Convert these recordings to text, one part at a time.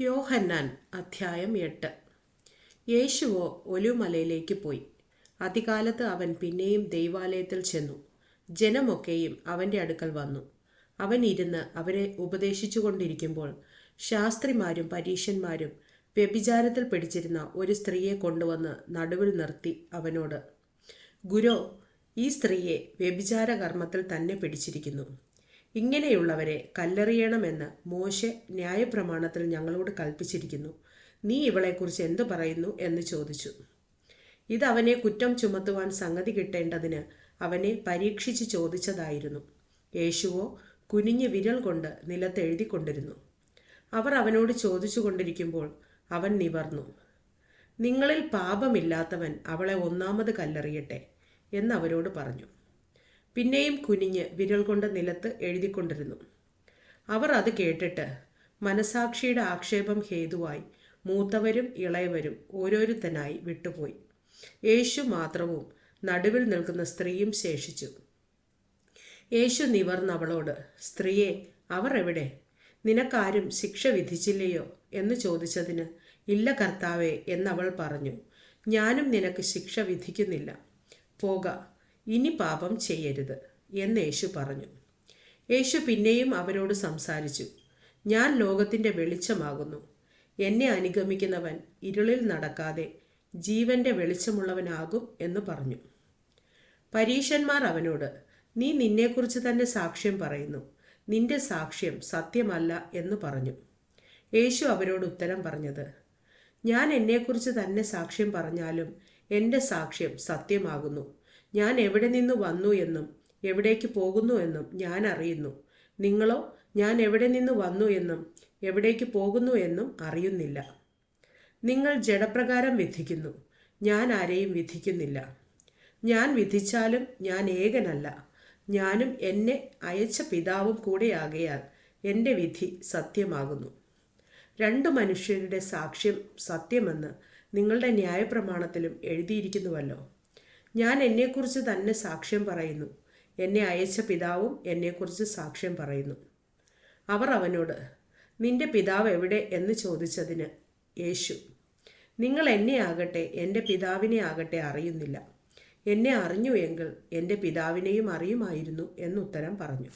യോഹന്നാൻ അധ്യായം എട്ട്. യേശുവോ ഒലുമലയിലേക്ക് പോയി. അതികാലത്ത് അവൻ പിന്നെയും ദൈവാലയത്തിൽ ചെന്നു. ജനമൊക്കെയും അവന്റെ അടുക്കൽ വന്നു. അവൻ ഇരുന്ന് അവരെ ഉപദേശിച്ചുകൊണ്ടിരിക്കുമ്പോൾ ശാസ്ത്രിമാരും പരീശന്മാരും വ്യഭിചാരത്തിൽ പിടിച്ചിരുന്ന ഒരു സ്ത്രീയെ കൊണ്ടുവന്ന് നടുവിൽ നിർത്തി അവനോട് ഗുരോ ഈ സ്ത്രീയെ വ്യഭിചാര കർമ്മത്തിൽ തന്നെ പിടിച്ചിരിക്കുന്നു. ഇങ്ങനെയുള്ളവരെ കല്ലെറിയണമെന്ന് മോശെ ന്യായപ്രമാണത്തിൽ ഞങ്ങളോട് കൽപ്പിച്ചിരിക്കുന്നു. നീ ഇവളെക്കുറിച്ച് എന്തു പറയുന്നു എന്ന് ചോദിച്ചു. ഇത് അവനെ കുറ്റം ചുമത്തുവാൻ സംഗതി കിട്ടേണ്ടതിന് അവനെ പരീക്ഷിച്ച് ചോദിച്ചതായിരുന്നു. യേശുവോ കുനിഞ്ഞ് വിരൽ കൊണ്ട് നിലത്തെഴുതിക്കൊണ്ടിരുന്നു അവർ അവനോട് ചോദിച്ചു കൊണ്ടിരിക്കുമ്പോൾ അവൻ നിവർന്നു. നിങ്ങളിൽ പാപമില്ലാത്തവൻ അവളെ ഒന്നാമത് കല്ലെറിയട്ടെ എന്ന് അവരോട് പറഞ്ഞു. പിന്നെയും കുനിഞ്ഞ് വിരൽ കൊണ്ട് നിലത്ത് എഴുതിക്കൊണ്ടിരുന്നു. അവർ അത് കേട്ടിട്ട് മനസാക്ഷിയുടെ ആക്ഷേപം ഹേതുവായി മൂത്തവരും ഇളയവരും ഓരോരുത്തനായി വിട്ടുപോയി. യേശു മാത്രവും നടുവിൽ നിൽക്കുന്ന സ്ത്രീയും ശേഷിച്ചു. യേശു നിവർന്ന് അവളോട് സ്ത്രീയെ അവർ എവിടെ? നിനക്കാരും ശിക്ഷ വിധിച്ചില്ലയോ? എന്ന് ചോദിച്ചതിന് ഇല്ല കർത്താവേ എന്നവൾ പറഞ്ഞു. ഞാനും നിനക്ക് ശിക്ഷ വിധിക്കുന്നില്ല. പോക ഇനി പാപം ചെയ്യരുത് എന്ന് യേശു പറഞ്ഞു. യേശു പിന്നെയും അവരോട് സംസാരിച്ചു. ഞാൻ ലോകത്തിന്റെ വെളിച്ചമാകുന്നു. എന്നെ അനുഗമിക്കുന്നവൻ ഇരുളിൽ നടക്കാതെ ജീവന്റെ വെളിച്ചമുള്ളവനാകും എന്ന് പറഞ്ഞു. പരീശന്മാർ അവനോട് നീ നിന്നെക്കുറിച്ച് തന്നെ സാക്ഷ്യം പറയുന്നു. നിന്റെ സാക്ഷ്യം സത്യമല്ല എന്ന് പറഞ്ഞു. യേശു അവരോട് ഉത്തരം പറഞ്ഞത് ഞാൻ എന്നെക്കുറിച്ച് തന്നെ സാക്ഷ്യം പറഞ്ഞാലും എന്റെ സാക്ഷ്യം സത്യമാകുന്നു. ഞാൻ എവിടെ നിന്ന് വന്നു എന്നും എവിടേക്ക് പോകുന്നു എന്നും ഞാൻ അറിയുന്നു. നിങ്ങളോ ഞാൻ എവിടെ നിന്ന് വന്നു എന്നും എവിടേക്ക് പോകുന്നു എന്നും അറിയുന്നില്ല. നിങ്ങൾ ജഡപ്രകാരം വിധിക്കുന്നു. ഞാൻ ആരെയും വിധിക്കുന്നില്ല. ഞാൻ വിധിച്ചാലും ഞാൻ ഏകനല്ല. ഞാനും എന്നെ അയച്ച പിതാവും കൂടെയാകയാൽ എന്റെ വിധി സത്യമാകുന്നു. രണ്ട് മനുഷ്യരുടെ സാക്ഷ്യം സത്യമെന്ന് നിങ്ങളുടെ ന്യായപ്രമാണത്തിലും എഴുതിയിരിക്കുന്നുവല്ലോ. ഞാൻ എന്നെക്കുറിച്ച് തന്നെ സാക്ഷ്യം പറയുന്നു. എന്നെ അയച്ച പിതാവും എന്നെക്കുറിച്ച് സാക്ഷ്യം പറയുന്നു. അവർ അവനോട് നിന്റെ പിതാവ് എവിടെ? എന്ന് ചോദിച്ചതിന് യേശു നിങ്ങൾ എന്നെ ആകട്ടെ എന്റെ പിതാവിനെ ആകട്ടെ അറിയുന്നില്ല. എന്നെ അറിഞ്ഞു എങ്കിൽ എന്റെ പിതാവിനെയും അറിയുമായിരുന്നു എന്നുത്തരം പറഞ്ഞു.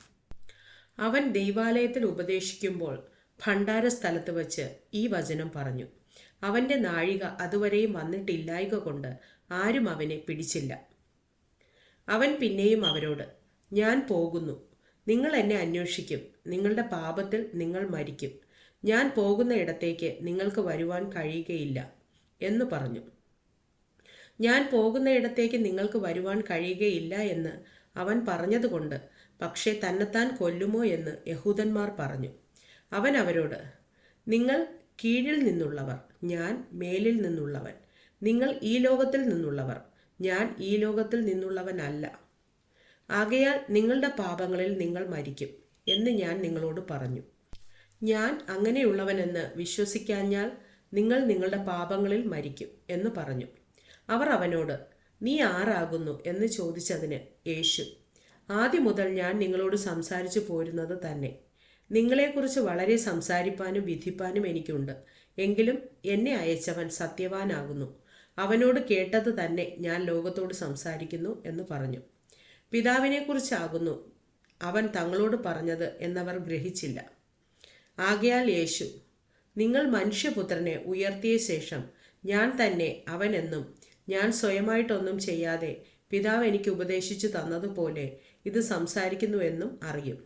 അവൻ ദൈവാലയത്തിൽ ഉപദേശിക്കുമ്പോൾ ഭണ്ഡാര സ്ഥലത്ത് വച്ച് ഈ വചനം പറഞ്ഞു. അവന്റെ നാഴിക അതുവരെയും വന്നിട്ടില്ലായ്ക കൊണ്ട് ആരും അവനെ പിടിച്ചില്ല. അവൻ പിന്നെയും അവരോട് ഞാൻ പോകുന്നു. നിങ്ങൾ എന്നെ അന്വേഷിക്കും. നിങ്ങളുടെ പാപത്തിൽ നിങ്ങൾ മരിക്കും. ഞാൻ പോകുന്ന ഇടത്തേക്ക് നിങ്ങൾക്ക് വരുവാൻ കഴിയുകയില്ല എന്ന് പറഞ്ഞു. ഞാൻ പോകുന്ന ഇടത്തേക്ക് നിങ്ങൾക്ക് വരുവാൻ കഴിയുകയില്ല എന്ന് അവൻ പറഞ്ഞതുകൊണ്ട് പക്ഷേ തന്നെത്താൻ കൊല്ലുമോ എന്ന് യഹൂദന്മാർ പറഞ്ഞു. അവൻ അവരോട് നിങ്ങൾ കീഴിൽ നിന്നുള്ളവർ ഞാൻ മേലിൽ നിന്നുള്ളവൻ. നിങ്ങൾ ഈ ലോകത്തിൽ നിന്നുള്ളവർ. ഞാൻ ഈ ലോകത്തിൽ നിന്നുള്ളവനല്ല. ആകയാൽ നിങ്ങളുടെ പാപങ്ങളിൽ നിങ്ങൾ മരിക്കും എന്ന് ഞാൻ നിങ്ങളോട് പറഞ്ഞു. ഞാൻ അങ്ങനെയുള്ളവനെന്ന് വിശ്വസിക്കാഞ്ഞാൽ നിങ്ങൾ നിങ്ങളുടെ പാപങ്ങളിൽ മരിക്കും എന്ന് പറഞ്ഞു. അവർ അവനോട് നീ ആരാകുന്നു? എന്ന് ചോദിച്ചതിന് യേശു ആദ്യം മുതൽ ഞാൻ നിങ്ങളോട് സംസാരിച്ചു പോരുന്നത് തന്നെ. നിങ്ങളെക്കുറിച്ച് വളരെ സംസാരിപ്പാനും വിധിപ്പാനും എനിക്കുണ്ട്. എങ്കിലും എന്നെ അയച്ചവൻ സത്യവാനാകുന്നു. അവനോട് കേട്ടത് തന്നെ ഞാൻ ലോകത്തോട് സംസാരിക്കുന്നു എന്ന് പറഞ്ഞു. പിതാവിനെക്കുറിച്ചാകുന്നു അവൻ തങ്ങളോട് പറഞ്ഞത് എന്നവർ ഗ്രഹിച്ചില്ല. ആകയാൽ യേശു നിങ്ങൾ മനുഷ്യപുത്രനെ ഉയർത്തിയ ശേഷം ഞാൻ തന്നെ അവനെന്നും ഞാൻ സ്വയമായിട്ടൊന്നും ചെയ്യാതെ പിതാവ് എനിക്ക് ഉപദേശിച്ചു തന്നതുപോലെ ഇത് സംസാരിക്കുന്നുവെന്നും അറിയും.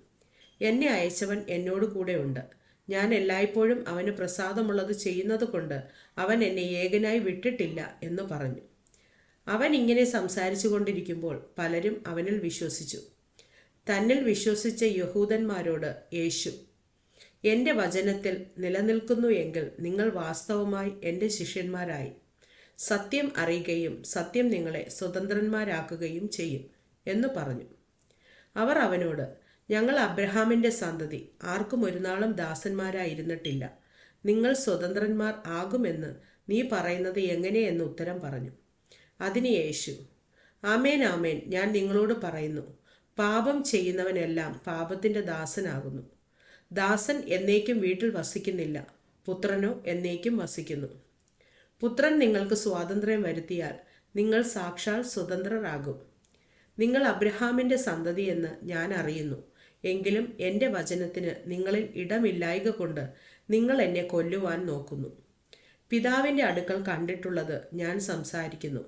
എന്നെ അയച്ചവൻ എന്നോട് കൂടെ ഉണ്ട് ഞാൻ എല്ലായ്പ്പോഴും അവന് പ്രസാദമുള്ളത് ചെയ്യുന്നത് കൊണ്ട് അവൻ എന്നെ ഏകനായി വിട്ടിട്ടില്ല എന്ന് പറഞ്ഞു. അവൻ ഇങ്ങനെ സംസാരിച്ചു കൊണ്ടിരിക്കുമ്പോൾ പലരും അവനിൽ വിശ്വസിച്ചു. തന്നിൽ വിശ്വസിച്ച യഹൂദന്മാരോട് യേശു എന്റെ വചനത്തിൽ നിലനിൽക്കുന്നു എങ്കിൽ നിങ്ങൾ വാസ്തവമായി എന്റെ ശിഷ്യന്മാരായി. സത്യം അറിയുകയും സത്യം നിങ്ങളെ സ്വതന്ത്രന്മാരാക്കുകയും ചെയ്യും എന്ന് പറഞ്ഞു. അവർ അവനോട് ഞങ്ങൾ അബ്രഹാമിന്റെ സന്തതി. ആർക്കും ഒരു നാളും ദാസന്മാരായിരുന്നിട്ടില്ല. നിങ്ങൾ സ്വതന്ത്രന്മാർ ആകുമെന്ന് നീ പറയുന്നത് എങ്ങനെയെന്ന് ഉത്തരം പറഞ്ഞു. അതിന് യേശു ആമേൻ ആമേൻ. ഞാൻ നിങ്ങളോട് പറയുന്നു. പാപം ചെയ്യുന്നവനെല്ലാം പാപത്തിന്റെ ദാസനാകുന്നു. ദാസൻ എന്നേക്കും വീട്ടിൽ വസിക്കുന്നില്ല. പുത്രനോ എന്നേക്കും വസിക്കുന്നു. പുത്രൻ നിങ്ങൾക്ക് സ്വാതന്ത്ര്യം വരുത്തിയാൽ നിങ്ങൾ സാക്ഷാൽ സ്വതന്ത്രരാകും. നിങ്ങൾ അബ്രഹാമിന്റെ സന്തതിയെന്ന് ഞാൻ അറിയുന്നു. എങ്കിലും എന്റെ വചനത്തിന് നിങ്ങളിൽ ഇടമില്ലായക കൊണ്ട് നിങ്ങൾ എന്നെ കൊല്ലുവാൻ നോക്കുന്നു. പിതാവിന്റെ അടുക്കൽ കണ്ടിട്ടുള്ളത് ഞാൻ സംസാരിക്കുന്നു.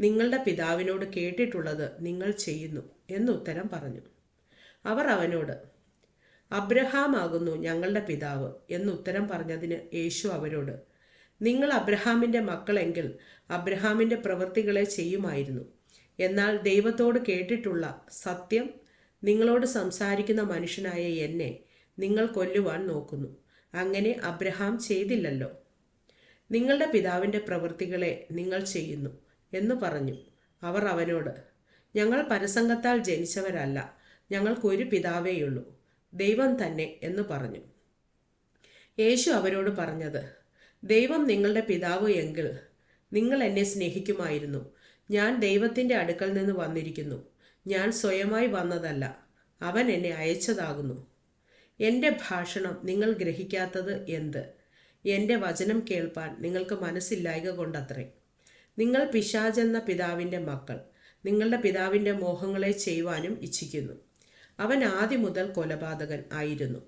നിങ്ങളുടെ പിതാവിനോട് കേട്ടിട്ടുള്ളത് നിങ്ങൾ ചെയ്യുന്നു എന്നുത്തരം പറഞ്ഞു. അവർ അവനോട് അബ്രഹാം ആകുന്നു ഞങ്ങളുടെ പിതാവ് എന്നുത്തരം പറഞ്ഞതിന് യേശു അവരോട് നിങ്ങൾ അബ്രഹാമിന്റെ മക്കളെങ്കിൽ അബ്രഹാമിന്റെ പ്രവൃത്തികളെ ചെയ്യുമായിരുന്നു. എന്നാൽ ദൈവത്തോട് കേട്ടിട്ടുള്ള സത്യം നിങ്ങളോട് സംസാരിക്കുന്ന മനുഷ്യനായ എന്നെ നിങ്ങൾ കൊല്ലുവാൻ നോക്കുന്നു. അങ്ങനെ അബ്രഹാം ചെയ്തില്ലല്ലോ. നിങ്ങളുടെ പിതാവിന്റെ പ്രവൃത്തികളെ നിങ്ങൾ ചെയ്യുന്നു എന്ന് പറഞ്ഞു. അവർ അവനോട് ഞങ്ങൾ പരസംഗത്താൽ ജനിച്ചവരല്ല ഞങ്ങൾക്കൊരു പിതാവേയുള്ളൂ ദൈവം തന്നെ എന്ന് പറഞ്ഞു. യേശു അവരോട് പറഞ്ഞത് ദൈവം നിങ്ങളുടെ പിതാവ് എങ്കിൽ നിങ്ങൾ എന്നെ സ്നേഹിക്കുമായിരുന്നു. ഞാൻ ദൈവത്തിന്റെ അടുക്കൽ നിന്ന് വന്നിരിക്കുന്നു. ഞാൻ സ്വയമായി വന്നതല്ല. അവൻ എന്നെ അയച്ചതാകുന്നു. എന്റെ ഭാഷണം നിങ്ങൾ ഗ്രഹിക്കാത്തത് എന്ത്? എന്റെ വചനം കേൾപ്പാൻ നിങ്ങൾക്ക് മനസ്സില്ലായക കൊണ്ടത്രേ. നിങ്ങൾ പിശാചെന്ന പിതാവിന്റെ മക്കൾ. നിങ്ങളുടെ പിതാവിന്റെ മോഹങ്ങളെ ചെയ്യുവാനും ഇച്ഛിക്കുന്നു. അവൻ ആദ്യം മുതൽ കൊലപാതകൻ ആയിരുന്നു.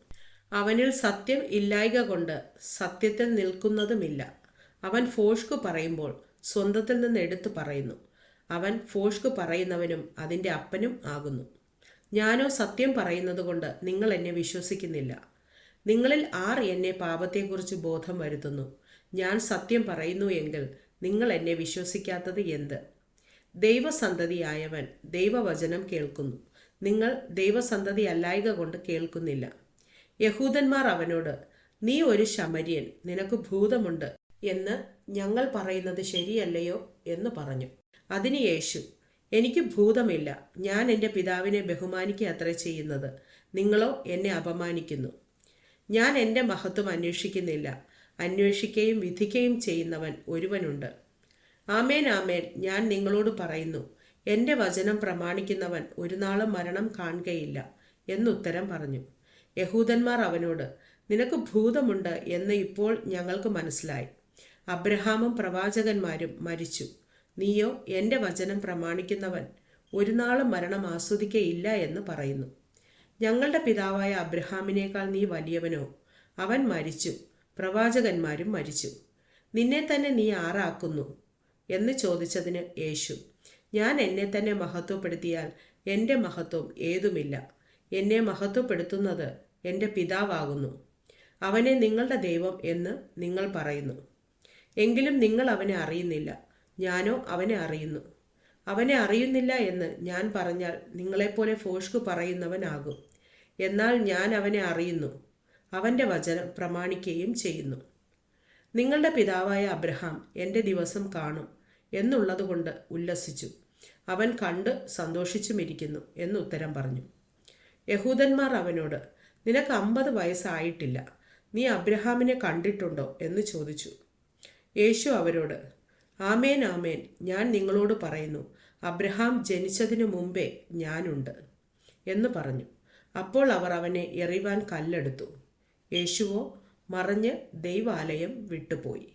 അവനിൽ സത്യം ഇല്ലായക കൊണ്ട് സത്യത്തിൽ നിൽക്കുന്നതുമില്ല. അവൻ ഫോഷ്കു പറയുമ്പോൾ സ്വന്തത്തിൽ നിന്ന് എടുത്തു പറയുന്നു. അവൻ ഫോഷ്ക് പറയുന്നവനും അതിന്റെ അപ്പനും ആകുന്നു. ഞാനോ സത്യം പറയുന്നത് കൊണ്ട് നിങ്ങൾ എന്നെ വിശ്വസിക്കുന്നില്ല. നിങ്ങളിൽ ആർ എന്നെ പാപത്തെക്കുറിച്ച് ബോധം വരുത്തുന്നു? ഞാൻ സത്യം പറയുന്നു എങ്കിൽ നിങ്ങൾ എന്നെ വിശ്വസിക്കാത്തത് എന്ത്? ദൈവസന്തതിയായവൻ ദൈവവചനം കേൾക്കുന്നു. നിങ്ങൾ ദൈവസന്തതി അല്ലായക കൊണ്ട് കേൾക്കുന്നില്ല. യഹൂദന്മാർ അവനോട് നീ ഒരു ശമര്യൻ നിനക്ക് ഭൂതമുണ്ട് എന്ന് ഞങ്ങൾ പറയുന്നത് ശരിയല്ലയോ എന്ന് പറഞ്ഞു. അതിന് യേശു എനിക്ക് ഭൂതമില്ല. ഞാൻ എന്റെ പിതാവിനെ ബഹുമാനിക്കുക അത്രേ ചെയ്യുന്നത്. നിങ്ങളോ എന്നെ അപമാനിക്കുന്നു. ഞാൻ എന്റെ മഹത്വം അന്വേഷിക്കുന്നില്ല. അന്വേഷിക്കുകയും വിധിക്കുകയും ചെയ്യുന്നവൻ ഒരുവനുണ്ട്. ആമേൻ ആമേൻ. ഞാൻ നിങ്ങളോട് പറയുന്നു എന്റെ വചനം പ്രമാണിക്കുന്നവൻ ഒരു നാളും മരണം കാണുകയില്ല എന്നുത്തരം പറഞ്ഞു. യഹൂദന്മാർ അവനോട് നിനക്ക് ഭൂതമുണ്ട് എന്ന് ഇപ്പോൾ ഞങ്ങൾക്ക് മനസ്സിലായി. അബ്രഹാമും പ്രവാചകന്മാരും മരിച്ചു. നീയോ എന്റെ വചനം പ്രമാണിക്കുന്നവൻ ഒരു നാളും മരണം ആസ്വദിക്കയില്ല എന്ന് പറയുന്നു. ഞങ്ങളുടെ പിതാവായ അബ്രഹാമിനേക്കാൾ നീ വലിയവനോ? അവൻ മരിച്ചു. പ്രവാചകന്മാരും മരിച്ചു. നിന്നെ തന്നെ നീ ആറാക്കുന്നു എന്ന് ചോദിച്ചതിന് യേശു ഞാൻ എന്നെ തന്നെ മഹത്വപ്പെടുത്തിയാൽ എന്റെ മഹത്വം ഏതുമില്ല. എന്നെ മഹത്വപ്പെടുത്തുന്നത് എന്റെ പിതാവാകുന്നു. അവനെ നിങ്ങളുടെ ദൈവം എന്ന് നിങ്ങൾ പറയുന്നു. എങ്കിലും നിങ്ങൾ അവനെ അറിയുന്നില്ല. ഞാനോ അവനെ അറിയുന്നു. അവനെ അറിയുന്നില്ല എന്ന് ഞാൻ പറഞ്ഞാൽ നിങ്ങളെപ്പോലെ ഫോഷ്കു പറയുന്നവനാകും. എന്നാൽ ഞാൻ അവനെ അറിയുന്നു. അവന്റെ വചനം പ്രമാണിക്കുകയും ചെയ്യുന്നു. നിങ്ങളുടെ പിതാവായ അബ്രഹാം എന്റെ ദിവസം കാണും എന്നുള്ളതുകൊണ്ട് ഉല്ലസിച്ചു. അവൻ കണ്ട് സന്തോഷിച്ചുമിരിക്കുന്നു എന്ന് ഉത്തരം പറഞ്ഞു. യഹൂദന്മാർ അവനോട് നിനക്ക് അമ്പത് വയസ്സായിട്ടില്ല. നീ അബ്രഹാമിനെ കണ്ടിട്ടുണ്ടോ? എന്ന് ചോദിച്ചു. യേശു അവരോട് ആമേൻ ആമേൻ. ഞാൻ നിങ്ങളോട് പറയുന്നു അബ്രഹാം ജനിച്ചതിനു മുമ്പേ ഞാനുണ്ട് എന്ന് പറഞ്ഞു. അപ്പോൾ അവർ അവനെ എറിവാൻ കല്ലെടുത്തു. യേശുവോ മറഞ്ഞ് ദൈവാലയം വിട്ടുപോയി.